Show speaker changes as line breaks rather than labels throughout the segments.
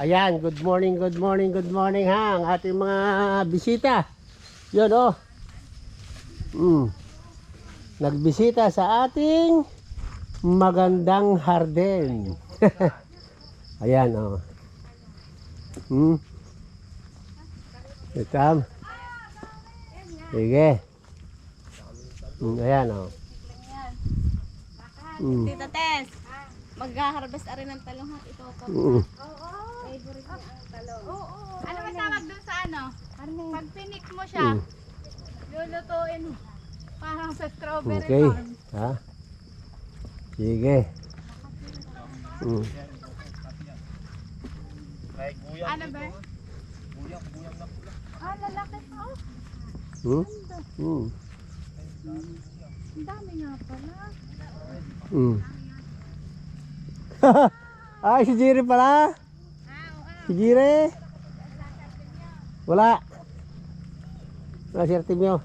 Ayan, good morning, good morning, good morning ha, ang ating mga bisita. Yun oh. Mm. Nagbisita sa ating magandang harden. Ayan oh. Hmm. Itam. Sige. Mm, ayan oh. Mm.
Tita Tess, mag-harvest rin ng talong. Ito ko.
Mm.
Favorite niya ang talong. Oo. Ano ba tawag dun sa ano? Pag pinik mo siya,
Mm.
lulutuin mo. Parang sa strawberry
Okay.
farm.
Ha? Sige. Mm.
Ano ba? Ah, lalaki. Oh,
Hmm? Hmm.
ang dami nga pala.
Hmm. Ay, si Jiri pala. Si Jiri. Wala. Wala si Artemio.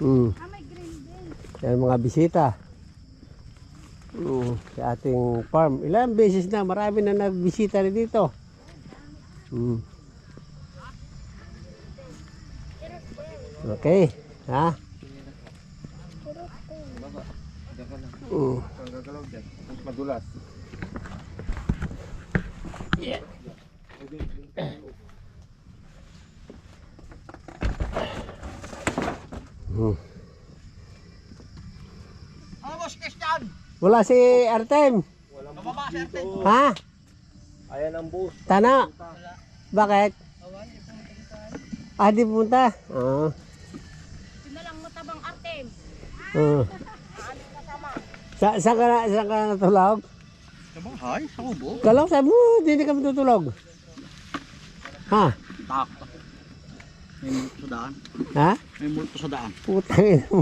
Din.
Yan mga bisita. Mm, sa ating farm. Ilang beses na, marami na nagbisita rin dito. Mm. Okay, ha? Mm.
Madulas.
Mm.
Ano boss Christian?
Wala si Artem.
Kababa si Arte.
Ha?
Ayan ang boss.
Tana? Bakit? Ah, di punta. Ah.
Sinalang mo tabang Artem.
Uh. Sa sa ka na, sa ka natulog?
Sa bahay? Sa kubo?
Kalau sabi mo, hindi ka matutulog. Ha?
Tak. May multo sa daan.
Ha?
May multo sa daan.
Putang ina mo.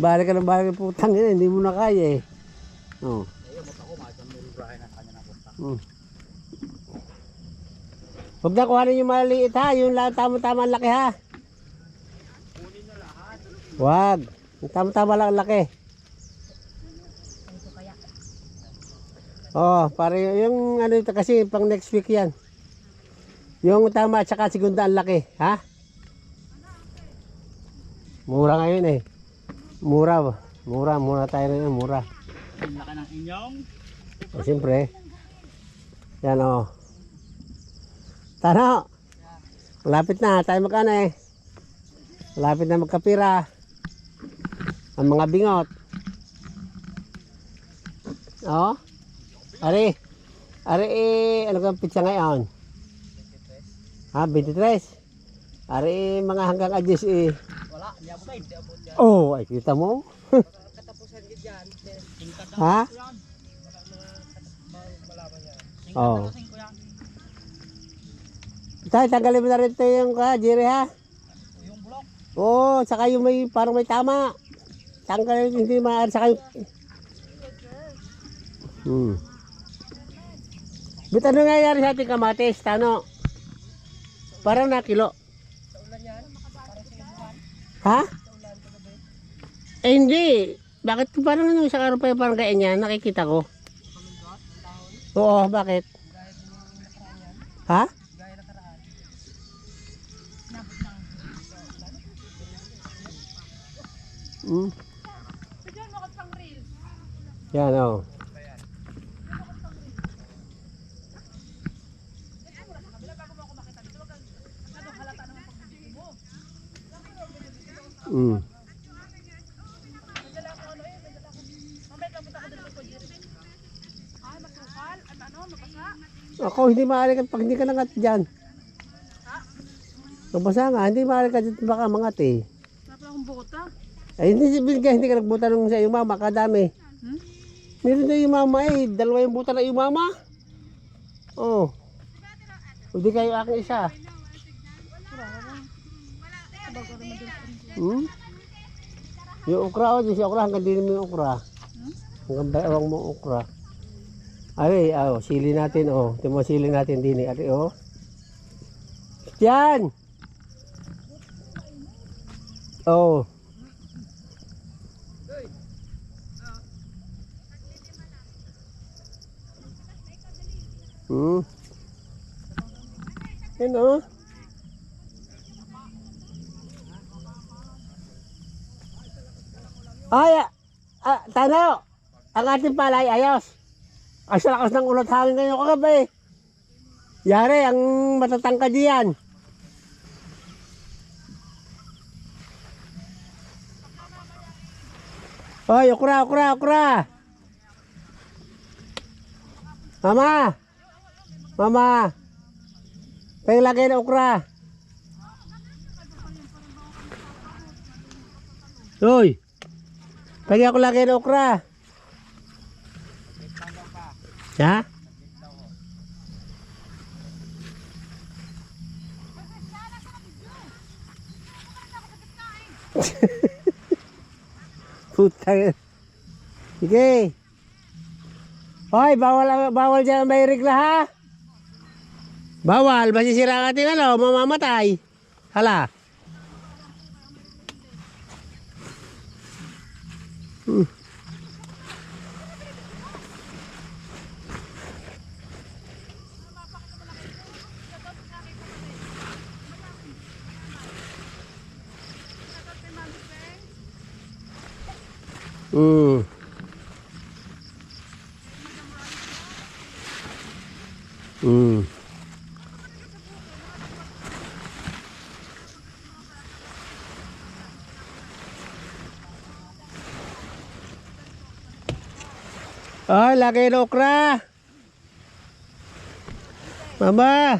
balik ka ng balik putang ina, hindi mo na kaya eh. Oh. Hmm. Huwag na kuhanin yung maliit ha, yung lang tama-tama laki ha. Huwag. Yung tama-tama lang ang laki. Oh, para yung ano ito kasi pang next week yan. Yung tama at saka segunda ang laki, ha? Mura ngayon eh. Mura ba? Mura, mura tayo na yun, mura.
Ang laki ng inyong.
Eh, siyempre. Yan o. Tano. Malapit na, tayo magkano eh. Malapit na magkapira. Ang mga bingot. Oo. Ari. Ari eh, ano kang pizza ngayon? Ha, 23. Ari mga hanggang adjust eh.
Wala, hindi ako kayo. Hindi ako dyan.
Oh, ay kita mo.
Katapusan din dyan.
Ha?
ko yan. Malaman yan.
Oo.
Tingkat ko yan.
Tay, tanggalin mo na rin ito yung ka, Jerry ha.
Yung block.
Oo, saka yung may parang may tama. Tanggalin hindi maaari saka yung... Hmm. Ba't ano nangyayari sa ating kamatis, Tano? Parang na kilo. Ha? Eh hindi. Bakit parang ano, isang araw pa yung parang ganyan, nakikita ko. Oo, bakit? Ha? Hmm. Yan oh. Mm. Ako hindi maaari ka pag hindi ka nangat dyan. Mabasa nga, hindi maaari ka dyan baka mangat eh.
Dapat akong bota.
Ay hindi hindi ka nagbuta nung sa iyong mama, kadami.
Hmm?
Meron na yung mama eh, dalawa yung buta na yung mama. Oh. Hindi kayo aking isa. Hmm? Yung okra, oh, di si okra, hanggang din mo yung okra. Hanggang bayawang mo okra. Ay, oh, sili natin, oh. Ito mo sili natin din, eh. Ari, oh. Yan! Oh. Hmm. Yan o. Ay, ah, tano. Ang ating palay ayos. Ang lakas ng ulot hangin ngayon kagabi. Yari, ang matatangkad diyan. Hoy, okra, okra, okra. Mama. Mama. Peng lagay ng okra. Hoy. Pagi ako lagay ng okra. Ha? Putang. Sige. Hoy, bawal bawal diyan may regla ha. Bawal, masisira ang ating ano, mamamatay. Hala. Hmm. Mm. Mm. Lagay ng okra. Mama.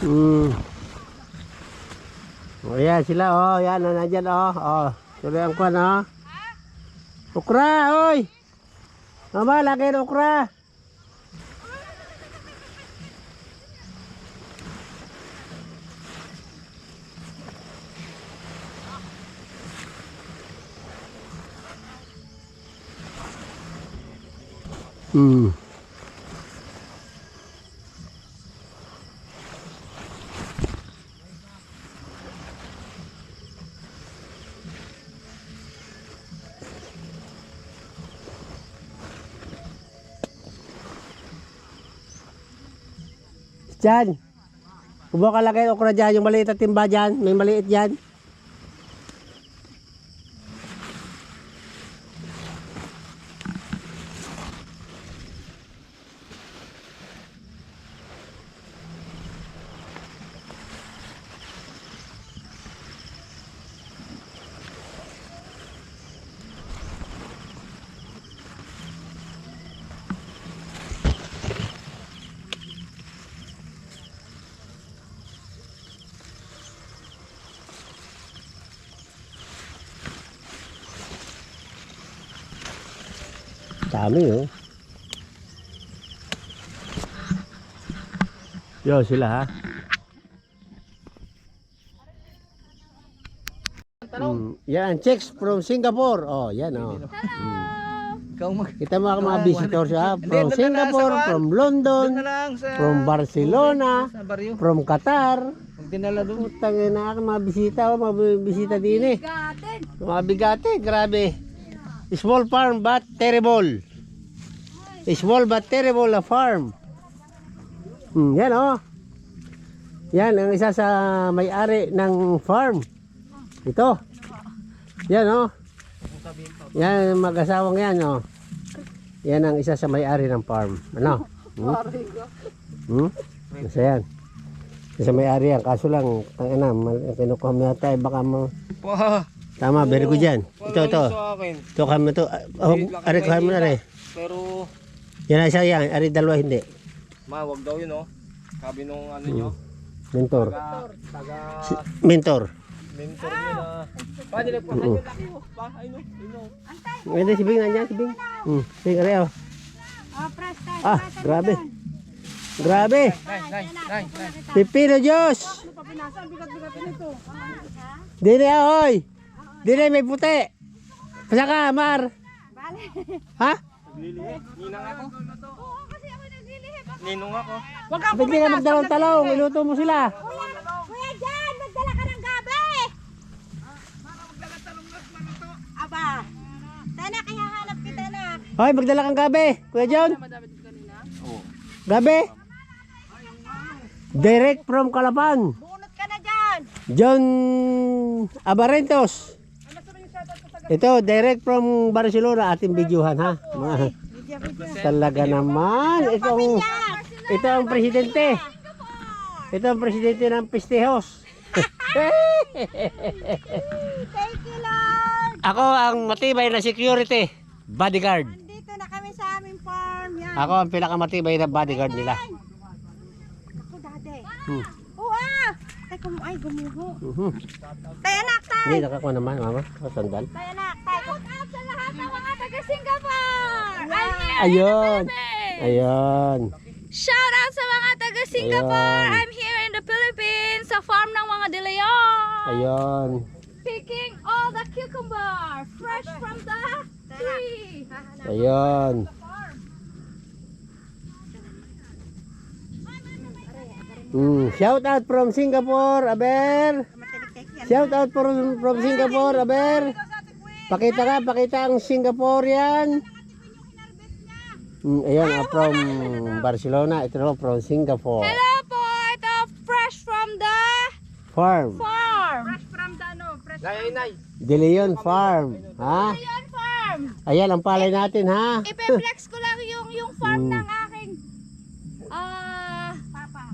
Hmm. O yan sila oh, yan na nandyan oh. Oh, tuloy ang kwan oh. Okra, oy. Mama, lagay ng okra. Hmm. Diyan. Kumuha ka lagay okra dyan, yung maliit na timba dyan. May maliit dyan. Dami oh. Yo sila ha. Mm, yan, checks from Singapore. Oh, yan oh.
Ikaw mag...
Kita mo ang mga visitor siya from Singapore, from London, from Barcelona, from Qatar.
Dinala doon.
Putang ina mga bisita, oh, mga bisita din eh. Mga bigate, grabe. Small farm but terrible. Small but terrible na farm. Hmm, yan oh. Yan ang isa sa may-ari ng farm. Ito. Yan oh. Yan ang mag-asawang yan oh. Yan ang isa sa may-ari ng farm. Ano? Hmm? Hmm? Isa yan. Isa sa may-ari yan. Kaso lang, tangina, kinukuha mo yata, eh, baka mo! Tama, very good yan. Ito, ito. Ito kami to. Oh, ari ko mo na rin.
Pero...
Yan isa yan. Ari dalawa hindi.
Ma, wag daw yun oh. Sabi nung ano nyo.
Mentor.
Taga... Taga...
Si- mentor.
Mentor nyo na... Pa, nilagpasan nyo laki oh. Pa, ayun oh. Ayun oh.
Hindi, si Bing nandiyan, si Bing. Hmm, Bing, ari oh.
Oh, press tayo.
Ah, grabe. Grabe.
Nice, nice, nice, nice.
Pipino Diyos. Dili ahoy. Dili may puti. Pasa ka, Mar.
Bale.
Ha?
Lili, ninang ako.
Oo, kasi ako naglilihip. Ako.
Ninong ako.
Pwede ka magdalawang talong, iluto mo sila.
Kuya, kuya Jan, magdala ka ng gabi. Aba, tana kaya hanap kita na.
Hoy, magdala kang gabi. Kuya John. Gabi. Direct from Calapan.
Bunot ka na dyan.
John Abarentos. Ito, direct from Barcelona, ating videohan ha. Mga, talaga naman. Ito ang, ito ang presidente. Ito ang presidente ng Pistehos.
Thank you, Lord.
Ako ang matibay na security. Bodyguard.
Dito na kami sa aming farm. Yan.
Ako ang pinakamatibay na bodyguard nila.
Ako.
Hmm.
Kum ay, gumuho.
Mhm.
Tay, anak, tay.
Hindi, nakakuha naman, mama. Sandal.
Tay, anak, tay. Shout out sa lahat ng mga taga-Singapore. I'm here
Ayun. Ayun.
Shout out sa mga taga-Singapore.
Ayan.
I'm here in the Philippines sa farm ng mga De Leon.
Ayun.
Picking all the cucumber fresh from the tree.
Ayun. Mm, shout out from Singapore, Aber. Shout out from, from Singapore, Aber. Pakita ka, pakita ang Singaporean. Mm, ayun, ah, from Barcelona. Ito from Singapore.
Hello po, ito fresh from the
Farm.
farm. Fresh from the ano, fresh
Nay, nay.
De Leon Farm. Ha?
Leon farm.
Ayan ang palay natin, ha?
Ipe-flex ko lang yung yung farm
Mm.
ng aking ah papa.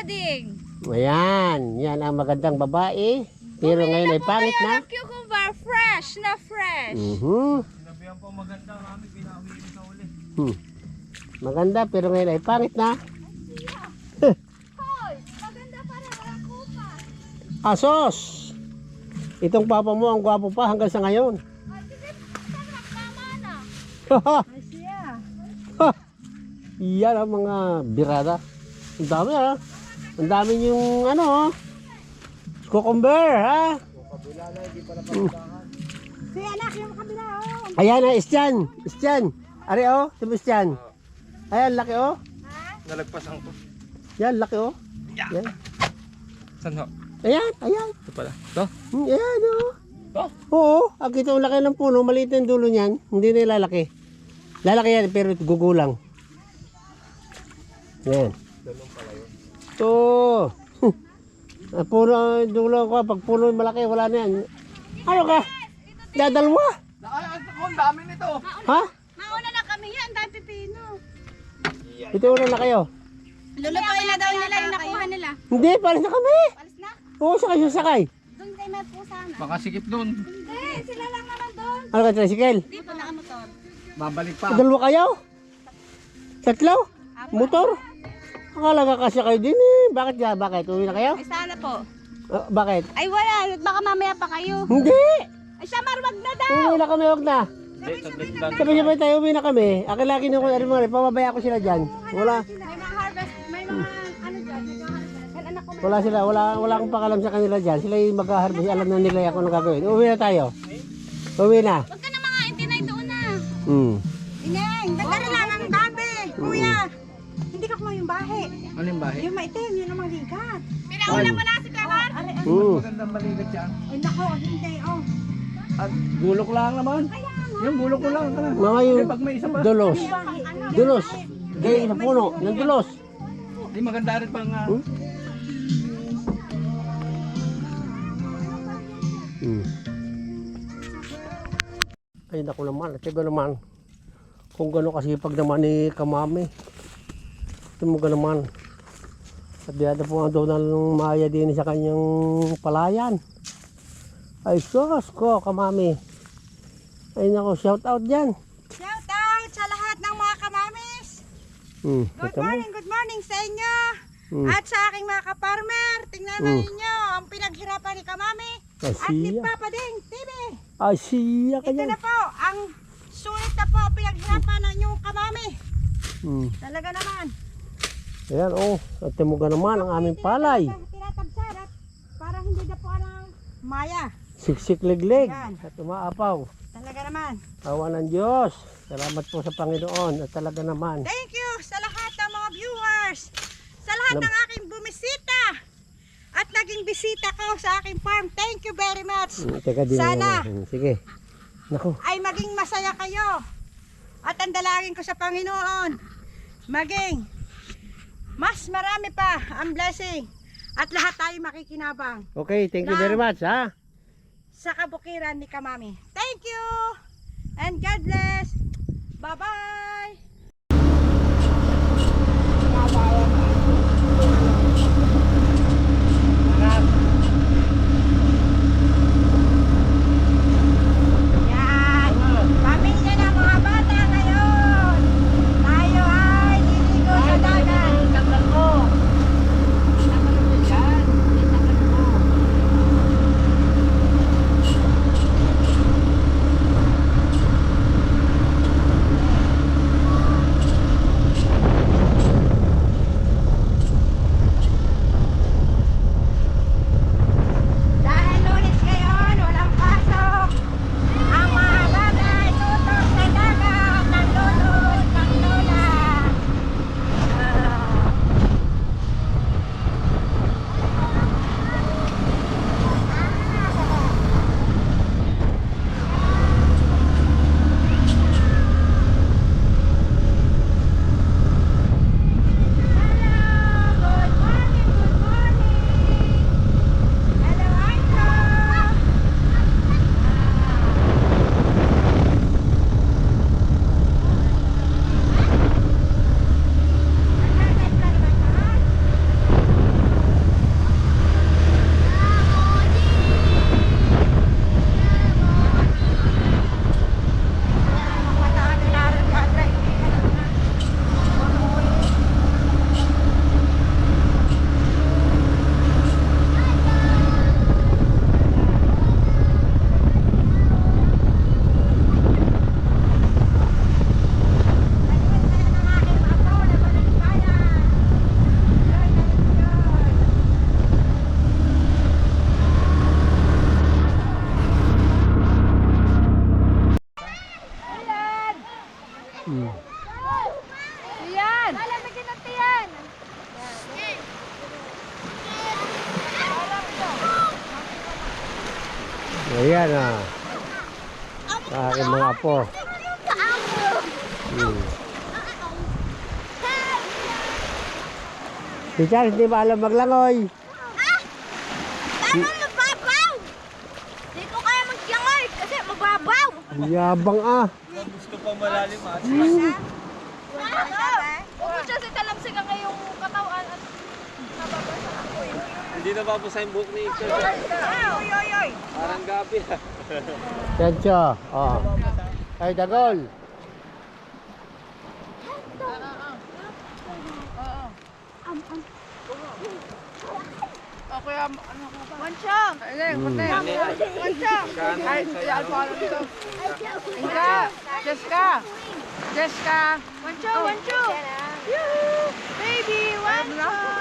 Papa Ding.
Ayan. Yan ang magandang babae. Pero ngayon ay pangit na.
ng cucumber fresh na fresh.
Mhm.
Sinabihan po maganda kami, pinauwi sa uli.
Hmm. Maganda pero ngayon ay pangit na.
Hoy, maganda para walang kupas.
Asos! Itong papa mo ang gwapo pa hanggang sa ngayon.
Ay, sige, sarap tama na. Ay, siya.
Yan ang mga birada. Ang dami ha. Ang dami yung ano ha. Cucumber ha.
Si anak yung kabila, oh.
Ayan na, Istyan. Istyan. Ari oh, si Istyan. Ayan, laki oh.
Nalagpasan ko.
Yan, laki oh. Yan.
Saan ho?
Ayan, ayan.
Ito pala. Ito?
Hmm, Ayan oh.
Ito?
Oo, ang kita ang laki ng puno, maliit ang dulo niyan, hindi na lalaki. Lalaki yan, pero gugulang. Yan. Ito. Puno, ang dulo ko, pag puno yung malaki, wala na yan. Ano ka? Dadalwa?
Ay, ako, ang dami nito.
Ha?
Mauna na kami yan, dahil pipino.
Ito una na kayo.
Lulutuin na daw nila yung nakuha nila.
Hindi, palis na kami.
Alis na?
Oo, sakay sakay.
Doon tayo may pusa na.
Baka sikip doon.
Hindi, sila lang naman doon.
Ano ka, tricycle?
Dito na motor.
Babalik pa.
Dalawa kayo? Tatlo? Motor? Akala ka kasi kayo din eh. Bakit ya? Bakit? Uwi na kayo?
Ay, sana po.
Ah, bakit?
Ay, wala. Baka mamaya pa kayo.
Hindi!
Ay, siya marwag na daw.
Uwi na kami, huwag na. Sabay-sabay tayo, uwi na kami. Akin lagi na ko, ano mga, pamabaya ko sila dyan. Wala,
May mga harvest, may mga ano dyan, may mga harvest.
Wala sila, wala, wala akong pakalam sa kanila dyan. Sila yung mag-harvest, alam na nila ako nang gagawin. Uwi na tayo. Uwi na.
Huwag ka na mga intinay doon na.
Hmm.
Ineng, rin lang ang dami. Kuya, yung bahe.
Ano yung bahay?
Yung maitim, yun ang mga ligat. Pinauna mo na si Karan. Ay,
Hmm.
Magandang maligat yan.
nako, hindi, oh.
At gulok lang naman. Yung gulok ko lang.
Mga yung
Pag may isa pa.
dulos. Dulos. Gaya sa puno, ng dulos.
Di maganda rin pang... ah,
Hmm? Hmm. Ay, naku naman. Ito naman. Kung gano'n kasipag naman ni Kamami. Mo naman. At biyada po ang daw ng maya din sa kanyang palayan. Ay, sus ko, Kamami. Ay, naku, shout out dyan.
Shout out sa lahat ng mga kamamis.
Hmm.
Good morning, good morning sa inyo.
Hmm.
At sa aking mga kaparmer, tingnan na
Hmm.
ninyo ang pinaghirapan ni Kamami
Ay,
at ni. Papa Ding TV.
Ay, siya ka
Ito na po, ang sulit na po ang pinaghirapan ng inyong Kamami.
Hmm.
Talaga naman.
Ayan, oh. At timuga naman ang aming palay.
Tinatabsad at para hindi na po ng maya.
Siksik legleg.
Yan.
At umaapaw.
Talaga naman.
Awa ng Diyos. Salamat po sa Panginoon at talaga naman.
Thank you sa lahat ng mga viewers. Sa lahat
Nam-
ng aking bumisita. At naging bisita ko sa aking farm. Thank you very much.
Hmm, Teka din.
Sana.
hmm, Sige. Naku.
Ay maging masaya kayo. At ang dalangin ko sa Panginoon. Maging mas marami pa ang blessing. At lahat tayo makikinabang
Okay, thank you very much ha.
sa kabukiran ni Kamami. Thank you. And God bless. Bye-bye. Yan.
Ayan ah. Sa aking mga apo. Hmm. Si Charles di ba alam maglangoy?
Paano mababaw? Di ko kaya magyangoy kasi mababaw.
Yabang ah.
Gusto pa malalim ah.
Siya si talamsik ang iyong katawan at nababasa ako eh.
Hindi na babasa yung buhok ni Ika. Parang gabi ha.
Kencho. Oh. Ay, dagol.
Ako yung ano ko pa. Wanchang! Ay, Wanchang! Hmm. Wanchang! Ay, si Alfaro dito. Inga! Jessica! Jessica! Wanchang! Wanchang! Yoo-hoo! Baby! Wanchang!